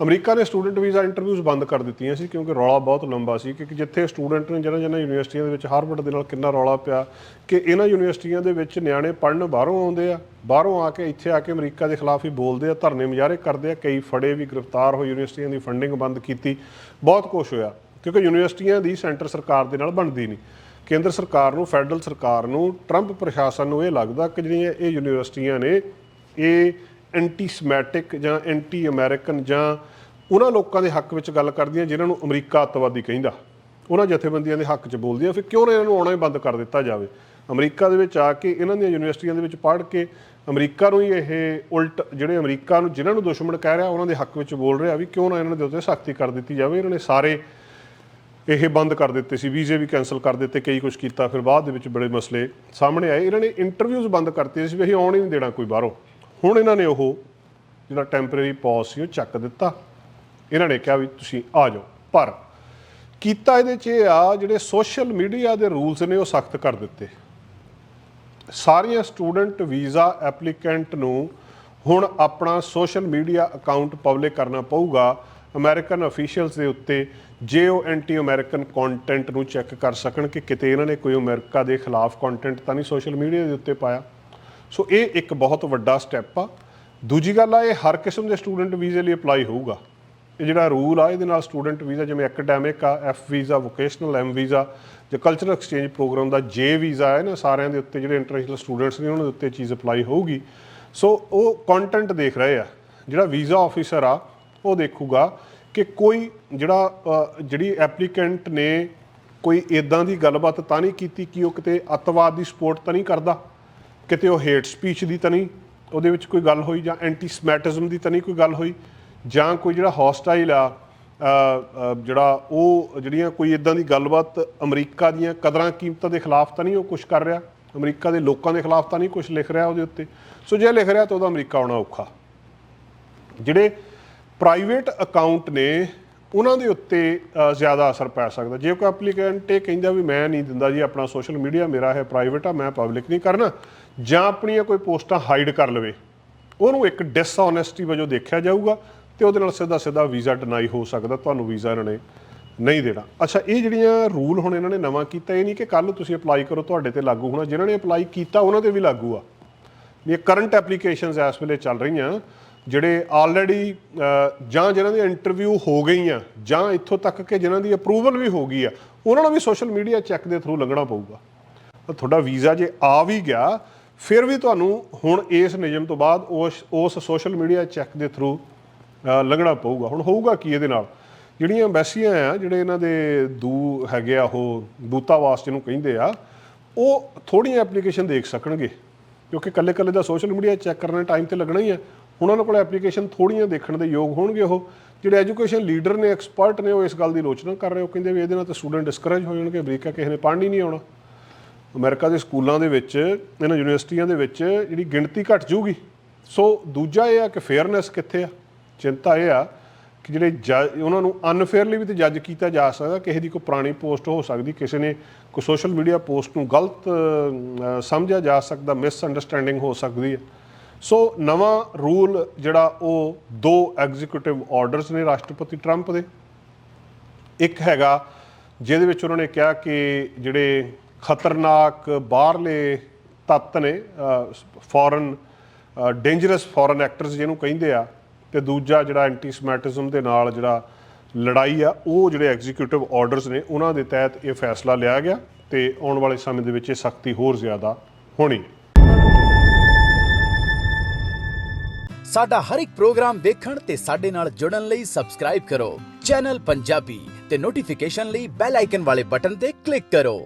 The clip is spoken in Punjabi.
ਅਮਰੀਕਾ ਨੇ ਸਟੂਡੈਂਟ ਵੀਜ਼ਾ ਇੰਟਰਵਿਊਜ਼ ਬੰਦ ਕਰ ਦਿੱਤੀਆਂ ਸੀ ਕਿਉਂਕਿ ਰੌਲਾ ਬਹੁਤ ਲੰਬਾ ਸੀ ਕਿ ਜਿੱਥੇ ਸਟੂਡੈਂਟ ਨੇ ਜਿਹਨਾਂ ਜਿਹਨਾਂ ਯੂਨੀਵਰਸਿਟੀਆਂ ਦੇ ਵਿੱਚ ਹਾਰਵਰਡ ਦੇ ਨਾਲ ਕਿੰਨਾ ਰੌਲਾ ਪਿਆ, ਕਿ ਇਹਨਾਂ ਯੂਨੀਵਰਸਿਟੀਆਂ ਦੇ ਵਿੱਚ ਨਿਆਣੇ ਪੜ੍ਹਨ ਬਾਹਰੋਂ ਆਉਂਦੇ ਆ, ਬਾਹਰੋਂ ਆ ਕੇ ਇੱਥੇ ਆ ਕੇ ਅਮਰੀਕਾ ਦੇ ਖਿਲਾਫ ਹੀ ਬੋਲਦੇ ਆ, ਧਰਨੇ ਮੁਜ਼ਾਹਰੇ ਕਰਦੇ ਆ, ਕਈ ਫੜੇ ਵੀ ਗ੍ਰਿਫਤਾਰ ਹੋਏ, ਯੂਨੀਵਰਸਿਟੀਆਂ ਦੀ ਫੰਡਿੰਗ ਬੰਦ ਕੀਤੀ, ਬਹੁਤ ਕੁਝ ਹੋਇਆ, ਕਿਉਂਕਿ ਯੂਨੀਵਰਸਿਟੀਆਂ ਦੀ ਸੈਂਟਰ ਸਰਕਾਰ ਦੇ ਨਾਲ ਬਣਦੀ ਨਹੀਂ। ਕੇਂਦਰ ਸਰਕਾਰ ਨੂੰ, ਫੈਡਰਲ ਸਰਕਾਰ ਨੂੰ ਟਰੰਪ ਪ੍ਰਸ਼ਾਸਨ ਨੂੰ ਇਹ ਲੱਗਦਾ ਕਿ ਜਿਹੜੀਆਂ ਇਹ ਯੂਨੀਵਰਸਿਟੀਆਂ ਨੇ, ਇਹ ਐਂਟੀ ਸਮੈਟਿਕ ਜਾਂ ਐਂਟੀ ਅਮਰੀਕਨ ਜਾਂ ਉਹਨਾਂ ਲੋਕਾਂ ਦੇ ਹੱਕ ਵਿੱਚ ਗੱਲ ਕਰਦੀਆਂ ਜਿਨ੍ਹਾਂ ਨੂੰ ਅਮਰੀਕਾ ਅੱਤਵਾਦੀ ਕਹਿੰਦਾ। ਉਹਨਾਂ ਜਥੇਬੰਦੀਆਂ ਦੇ ਹੱਕ 'ਚ ਬੋਲਦੀਆਂ, ਫਿਰ ਕਿਉਂ ਨਾ ਇਹਨਾਂ ਨੂੰ ਆਉਣਾ ਹੀ ਬੰਦ ਕਰ ਦਿੱਤਾ ਜਾਵੇ? ਅਮਰੀਕਾ ਦੇ ਵਿੱਚ ਆ ਕੇ ਇਹਨਾਂ ਦੀਆਂ ਯੂਨੀਵਰਸਿਟੀਆਂ ਦੇ ਵਿੱਚ ਪੜ੍ਹ ਕੇ ਅਮਰੀਕਾ ਨੂੰ ਹੀ ਇਹ ਉਲਟ ਜਿਹੜੇ ਅਮਰੀਕਾ ਨੂੰ ਜਿਨ੍ਹਾਂ ਨੂੰ ਦੁਸ਼ਮਣ ਕਹਿ ਰਿਹਾ, ਉਹਨਾਂ ਦੇ ਹੱਕ ਵਿੱਚ ਬੋਲ ਰਿਹਾ ਵੀ ਕਿਉਂ ਨਾ ਇਹਨਾਂ ਦੇ ਉੱਤੇ ਸਖਤੀ ਕਰ ਦਿੱਤੀ ਜਾਵੇ। ਇਹਨਾਂ ਨੇ ਸਾਰੇ ਇਹ ਬੰਦ ਕਰ ਦਿੱਤੇ ਸੀ, ਵੀਜ਼ੇ ਵੀ ਕੈਨਸਲ ਕਰ ਦਿੱਤੇ, ਕਈ ਕੁਝ ਕੀਤਾ, ਫਿਰ ਬਾਅਦ ਦੇ ਵਿੱਚ ਬੜੇ ਮਸਲੇ ਸਾਹਮਣੇ ਆਏ। ਇਹਨਾਂ ਨੇ ਇੰਟਰਵਿਊਜ਼ ਬੰਦ ਕਰਤੇ ਸੀ ਵੀ ਅਸੀਂ ਆਉਣ ਹੀ ਨਹੀਂ ਦੇਣਾ ਕੋਈ ਬਾਹਰੋਂ। ਹੁਣ ਇਹਨਾਂ ਨੇ ਉਹ ਜਿਹੜਾ ਟੈਂਪਰੇਰੀ ਪੌਜ਼ ਸੀ, ਉਹ ਚੱਕ ਦਿੱਤਾ। ਇਹਨਾਂ ਨੇ ਕਿਹਾ ਵੀ ਤੁਸੀਂ ਆ ਜਾਓ। ਪਰ ਕੀਤਾ ਇਹਦੇ 'ਚ ਇਹ ਆ, ਜਿਹੜੇ ਸੋਸ਼ਲ ਮੀਡੀਆ ਦੇ ਰੂਲਸ ਨੇ, ਉਹ ਸਖਤ ਕਰ ਦਿੱਤੇ। ਸਾਰੀਆਂ ਸਟੂਡੈਂਟ ਵੀਜ਼ਾ ਐਪਲੀਕੈਂਟ ਨੂੰ ਹੁਣ ਆਪਣਾ ਸੋਸ਼ਲ ਮੀਡੀਆ ਅਕਾਊਂਟ ਪਬਲਿਕ ਕਰਨਾ ਪਊਗਾ। ਅਮਰੀਕਨ ਅਫੀਸ਼ੀਅਲਸ ਦੇ ਉੱਤੇ ਜੇ ਉਹ ਐਂਟੀ ਅਮਰੀਕਨ ਕੰਟੈਂਟ ਨੂੰ ਚੈੱਕ ਕਰ ਸਕਣ ਕਿ ਕਿਤੇ ਇਹਨਾਂ ਨੇ ਕੋਈ ਅਮਰੀਕਾ ਦੇ ਖਿਲਾਫ ਕੰਟੈਂਟ ਤਾਂ ਨਹੀਂ ਸੋਸ਼ਲ ਮੀਡੀਆ ਦੇ ਉੱਤੇ ਪਾਇਆ। ਸੋ ਇਹ ਇੱਕ ਬਹੁਤ ਵੱਡਾ ਸਟੈਪ ਆ। ਦੂਜੀ ਗੱਲ ਆ, ਇਹ ਹਰ ਕਿਸਮ ਦੇ ਸਟੂਡੈਂਟ ਵੀਜ਼ੇ ਲਈ ਅਪਲਾਈ ਹੋਊਗਾ। ਇਹ ਜਿਹੜਾ ਰੂਲ ਆ, ਇਹਦੇ ਨਾਲ ਸਟੂਡੈਂਟ ਵੀਜ਼ਾ ਜਿਵੇਂ ਐਕੈਡੈਮਿਕ ਆ F visa vocational M visa ਜਾਂ ਕਲਚਰਲ ਐਕਸਚੇਂਜ ਪ੍ਰੋਗਰਾਮ ਦਾ ਜੇ ਵੀਜ਼ਾ ਹੈ ਨਾ ਸਾਰਿਆਂ ਦੇ ਉੱਤੇ ਜਿਹੜੇ ਇੰਟਰਨੈਸ਼ਨਲ ਸਟੂਡੈਂਟਸ ਨੇ, ਉਹਨਾਂ ਦੇ ਉੱਤੇ ਚੀਜ਼ ਅਪਲਾਈ ਹੋਊਗੀ। ਸੋ ਉਹ ਕੰਟੈਂਟ ਦੇਖ ਰਹੇ ਆ। ਜਿਹੜਾ ਵੀਜ਼ਾ ਆਫੀਸਰ ਆ, ਉਹ ਦੇਖੂਗਾ ਕਿ ਕੋਈ ਜਿਹੜਾ ਜਿਹੜੀ ਐਪਲੀਕੈਂਟ ਨੇ ਕੋਈ ਇਦਾਂ ਦੀ ਗੱਲਬਾਤ ਤਾਂ ਨਹੀਂ ਕੀਤੀ ਕਿ ਉਹ ਕਿਤੇ ਅੱਤਵਾਦ ਦੀ ਸਪੋਰਟ ਤਾਂ ਨਹੀਂ ਕਰਦਾ। ਕਿਤੇ ਉਹ ਹੇਟ ਸਪੀਚ ਦੀ ਤਾਂ ਨਹੀਂ, ਉਹਦੇ ਵਿੱਚ ਕੋਈ ਗੱਲ ਹੋਈ ਜਾਂ ਐਂਟੀ ਸਮੈਟਿਜ਼ਮ ਦੀ ਤਾਂ ਨਹੀਂ ਕੋਈ ਗੱਲ ਹੋਈ, ਜਾਂ ਕੋਈ ਜਿਹੜਾ ਹੌਸਟਾਈਲ ਆ ਜਿਹੜਾ ਉਹ ਜਿਹੜੀਆਂ ਕੋਈ ਇਦਾਂ ਦੀ ਗੱਲਬਾਤ ਅਮਰੀਕਾ ਦੀਆਂ ਕਦਰਾਂ ਕੀਮਤਾਂ ਦੇ ਖਿਲਾਫ ਤਾਂ ਨਹੀਂ ਉਹ ਕੁਝ ਕਰ ਰਿਹਾ, ਅਮਰੀਕਾ ਦੇ ਲੋਕਾਂ ਦੇ ਖਿਲਾਫ ਤਾਂ ਨਹੀਂ ਕੁਝ ਲਿਖ ਰਿਹਾ ਉਹਦੇ ਉੱਤੇ। ਸੋ ਜੇ ਲਿਖ ਰਿਹਾ ਤਾਂ ਉਹਦਾ ਅਮਰੀਕਾ ਆਉਣਾ ਔਖਾ। ਜਿਹੜੇ ਪ੍ਰਾਈਵੇਟ ਅਕਾਊਂਟ ਨੇ, ਉਹਨਾਂ ਦੇ ਉੱਤੇ ਜ਼ਿਆਦਾ ਅਸਰ ਪੈ ਸਕਦਾ। ਜੇ ਕੋਈ ਐਪਲੀਕੈਂਟ ਇਹ ਕਹਿੰਦਾ ਵੀ ਮੈਂ ਨਹੀਂ ਦਿੰਦਾ ਜੀ, ਆਪਣਾ ਸੋਸ਼ਲ ਮੀਡੀਆ ਮੇਰਾ ਹੈ ਪ੍ਰਾਈਵੇਟ ਆ, ਮੈਂ ਪਬਲਿਕ ਨਹੀਂ ਕਰਨਾ ਜਾਂ ਆਪਣੀਆਂ ਕੋਈ ਪੋਸਟਾਂ ਹਾਈਡ ਕਰ ਲਵੇ, ਉਹਨੂੰ ਇੱਕ ਡਿਸਓਨੈਸਟੀ ਵਜੋਂ ਦੇਖਿਆ ਜਾਊਗਾ ਤੇ ਉਹਦੇ ਨਾਲ ਸਿੱਧਾ ਸਿੱਧਾ ਵੀਜ਼ਾ ਡਿਨਾਈ ਹੋ ਸਕਦਾ, ਤੁਹਾਨੂੰ ਵੀਜ਼ਾ ਇਹਨਾਂ ਨੇ ਨਹੀਂ ਦੇਣਾ। ਅੱਛਾ, ਇਹ ਜਿਹੜੀਆਂ ਰੂਲ ਹੁਣ ਇਹਨਾਂ ਨੇ ਨਵਾਂ ਕੀਤਾ, ਇਹ ਨਹੀਂ ਕਿ ਕੱਲ ਤੁਸੀਂ ਅਪਲਾਈ ਕਰੋ, ਤੁਹਾਡੇ ਤੇ ਲਾਗੂ ਹੋਣਾ। ਜਿਨ੍ਹਾਂ ਨੇ ਅਪਲਾਈ ਕੀਤਾ, ਉਹਨਾਂ ਤੇ ਵੀ ਲਾਗੂ ਆ। ਇਹ ਕਰੰਟ ਐਪਲੀਕੇਸ਼ਨਸ ਇਸ ਵੇਲੇ ਚੱਲ ਰਹੀਆਂ, ਜਿਹੜੇ ਆਲਰੇਡੀ ਜਾਂ ਜਿਨ੍ਹਾਂ ਦੀ ਇੰਟਰਵਿਊ ਹੋ ਗਈਆਂ, ਜਾਂ ਇੱਥੋਂ ਤੱਕ ਕਿ ਜਿਨ੍ਹਾਂ ਦੀ ਅਪਰੂਵਲ ਵੀ ਹੋ ਗਈ ਆ, ਉਹਨਾਂ ਨੂੰ ਵੀ ਸੋਸ਼ਲ ਮੀਡੀਆ ਚੈੱਕ ਦੇ ਥਰੂ ਲੰਘਣਾ ਪਊਗਾ। ਤੁਹਾਡਾ ਵੀਜ਼ਾ ਜੇ ਆ ਵੀ ਗਿਆ ਫਿਰ ਵੀ ਤੁਹਾਨੂੰ ਹੁਣ ਇਸ ਨਿਯਮ ਤੋਂ ਬਾਅਦ ਉਸ ਉਸ ਸੋਸ਼ਲ ਮੀਡੀਆ ਚੈੱਕ ਦੇ ਥਰੂ ਲੰਘਣਾ ਪਊਗਾ। ਹੁਣ ਹੋਊਗਾ ਕੀ ਇਹਦੇ ਨਾਲ? ਜਿਹੜੀਆਂ ਐਮਬੈਸੀਆਂ ਆ, ਜਿਹੜੇ ਇਹਨਾਂ ਦੇ ਦੂ ਹੈਗੇ ਆ, ਉਹ ਦੂਤਾਵਾਸ ਜਿਹਨੂੰ ਕਹਿੰਦੇ ਆ, ਉਹ ਥੋੜੀਆਂ ਐਪਲੀਕੇਸ਼ਨ ਦੇਖ ਸਕਣਗੇ। ਕਿਉਂਕਿ ਕੱਲੇ ਕੱਲੇ ਦਾ ਸੋਸ਼ਲ ਮੀਡੀਆ ਚੈੱਕ ਕਰਨ ਟਾਈਮ ਤੇ ਲੱਗਣਾ ਹੀ ਆ। ਹੁਣ ਉਹਨਾਂ ਕੋਲ ਐਪਲੀਕੇਸ਼ਨ ਥੋੜੀਆਂ ਦੇਖਣ ਦੇ ਯੋਗ ਹੋਣਗੇ ਉਹ। ਜਿਹੜੇ ਐਜੂਕੇਸ਼ਨ ਲੀਡਰ ਨੇ ਐਕਸਪਰਟ ਨੇ, ਉਹ ਇਸ ਗੱਲ ਦੀ ਆਲੋਚਨਾ ਕਰ ਰਹੇ ਉਹ ਕਹਿੰਦੇ ਵੀ ਇਹਦੇ ਨਾਲ ਤਾਂ ਸਟੂਡੈਂਟ ਡਿਸਕਰੇਜ ਹੋ ਜਾਣਗੇ, ਅਮਰੀਕਾ ਕਿਸੇ ਨੇ ਪੜ੍ਹਨ ਹੀ ਨਹੀਂ ਆਉਣਾ। ਅਮਰੀਕਾ ਦੇ ਸਕੂਲਾਂ ਦੇ ਵਿੱਚ ਇਹਨਾਂ ਯੂਨੀਵਰਸਿਟੀਆਂ ਦੇ ਵਿੱਚ ਜਿਹੜੀ ਗਿਣਤੀ ਘਟ ਜੂਗੀ ਸੋ ਦੂਜਾ ਇਹ ਆ ਕਿ ਫੇਅਰਨੈਸ ਕਿੱਥੇ ਆ? ਚਿੰਤਾ ਇਹ ਆ ਕਿ ਜਿਹੜੇ ਜੱਜ, ਉਹਨਾਂ ਨੂੰ ਅਨਫੇਅਰਲੀ ਵੀ ਤੇ ਜੱਜ ਕੀਤਾ ਜਾ ਸਕਦਾ, ਕਿਸੇ ਦੀ ਕੋਈ ਪੁਰਾਣੀ ਪੋਸਟ ਹੋ ਸਕਦੀ, ਕਿਸੇ ਨੇ ਕੋਈ ਸੋਸ਼ਲ ਮੀਡੀਆ ਪੋਸਟ ਨੂੰ ਗਲਤ ਸਮਝਿਆ ਜਾ ਸਕਦਾ ਮਿਸ ਅੰਡਰਸਟੈਂਡਿੰਗ ਹੋ ਸਕਦੀ ਹੈ ਸੋ ਨਵਾਂ ਰੂਲ ਜਿਹੜਾ ਉਹ ਦੋ ਐਗਜ਼ੀਕਿਊਟਿਵ ਆਰਡਰਸ ਨੇ ਰਾਸ਼ਟਰਪਤੀ ਟਰੰਪ ਦੇ। ਇੱਕ ਹੈਗਾ ਜਿਹਦੇ ਵਿੱਚ ਉਹਨਾਂ ਨੇ ਕਿਹਾ ਕਿ ਜਿਹੜੇ ਖਤਰਨਾਕ ਬਾਹਰਲੇ ਤੱਤ ਨੇ ਫੋਰਨ ਡੇਂਜਰਸ ਫੋਰਨ ਐਕਟਰਸ ਜਿਹਨੂੰ ਕਹਿੰਦੇ ਆ, ਤੇ ਦੂਜਾ ਜਿਹੜਾ ਐਂਟੀ ਸਮੈਟਿਜ਼ਮ ਦੇ ਨਾਲ ਜਿਹੜਾ ਲੜਾਈ ਆ, ਉਹ ਜਿਹੜੇ ਐਗਜ਼ੀਕਿਊਟਿਵ ਆਰਡਰਸ ਨੇ, ਉਹਨਾਂ ਦੇ ਤਹਿਤ ਇਹ ਫੈਸਲਾ ਲਿਆ ਗਿਆ ਤੇ ਆਉਣ ਵਾਲੇ ਸਮੇਂ ਦੇ ਵਿੱਚ ਇਹ ਸਖਤੀ ਹੋਰ ਜ਼ਿਆਦਾ ਹੋਣੀ ਹੈ। ਸਾਡਾ ਹਰ ਇੱਕ ਪ੍ਰੋਗਰਾਮ ਦੇਖਣ ਤੇ ਸਾਡੇ ਨਾਲ ਜੁੜਨ ਲਈ ਸਬਸਕ੍ਰਾਈਬ ਕਰੋ। ਚੈਨਲ ਪੰਜਾਬੀ ਤੇ ਨੋਟੀਫਿਕੇਸ਼ਨ ਲਈ ਬੈਲ ਆਈਕਨ ਵਾਲੇ ਬਟਨ ਤੇ ਕਲਿੱਕ ਕਰੋ।